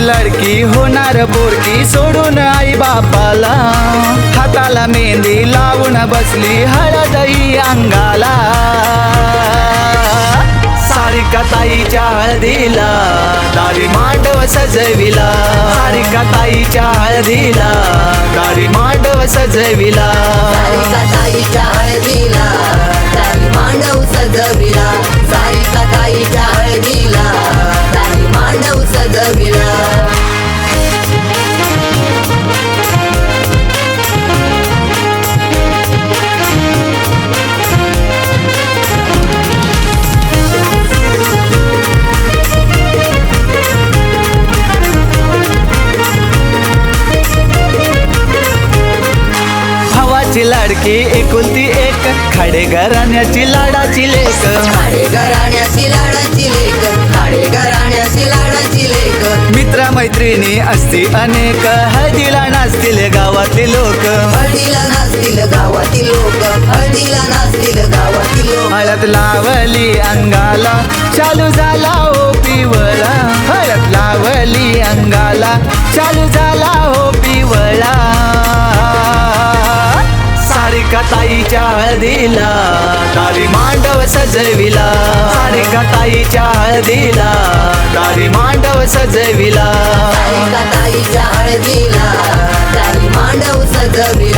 लड़की होणार बोरकी सोडून आई बापाला. हाताला मेहंदी लावून बसली हळदई अंगाला. सारिका ताईच्या हळदीला दारी मांडव सजविला. सारिका ताईच्या हळदीला दारी मांडव सजविला. ताईच्या भावाची लाडकी एकुलती एक. खाडे घराण्याची लाडाची लेक. खाडे घराण्याची लाडाची लेक. खाडे घराण्याची लाडाची लेक. मित्र मैत्रिणी असती अनेक. हळदीला नाचतील गावातले लोक. हळदीला नाचतील गावातील लोक. हळदीला नाचतील गावातील लोक. हळद लावली अंगाला चालू झाला ओ पिवळा. हळद लावली अंगाला चालू झाला ताईच्या हळदीला तारी मांडव सजविला. सारिका ताईच्या हळदीला तारी मांडव सजविला. ताईच्या हळदीला तारी मांडव सजविला.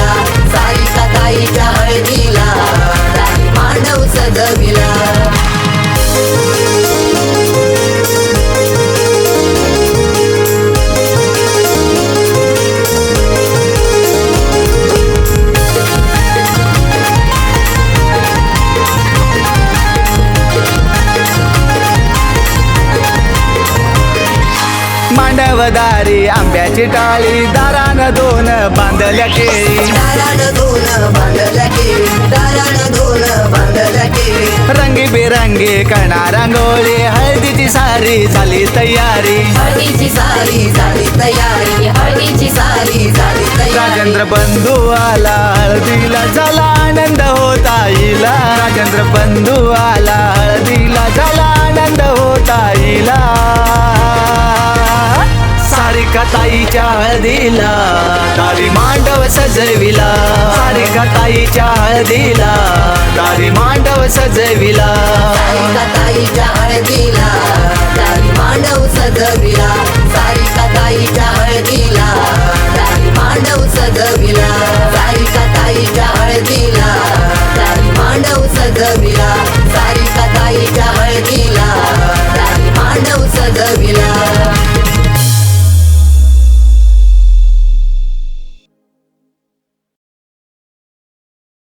मांडवदारी आंब्याची टाळी दारान दोन बांधल्या केळी. दारान दोन बांधल्या केळी दारान दोन बांधल्या केळी. रंगीबेरंगी करणार रांगोळी हळदीची सारी झाली तयारी. हळदीची सारी झाली तयारी हळदीची सारी झाली तयारी. राजेंद्र बंधू आला हळदीला झाला आनंद होता येईला राजेंद्र बंधू आला ताईच्या मांडव ताईच्या हळदीला. तारी मांडव सजविला. सारिका ताईच्या ताईच्या हळदीला. तारी मांडव सजविला. ताईच्या हळदीला. तारी मांडव सजविला.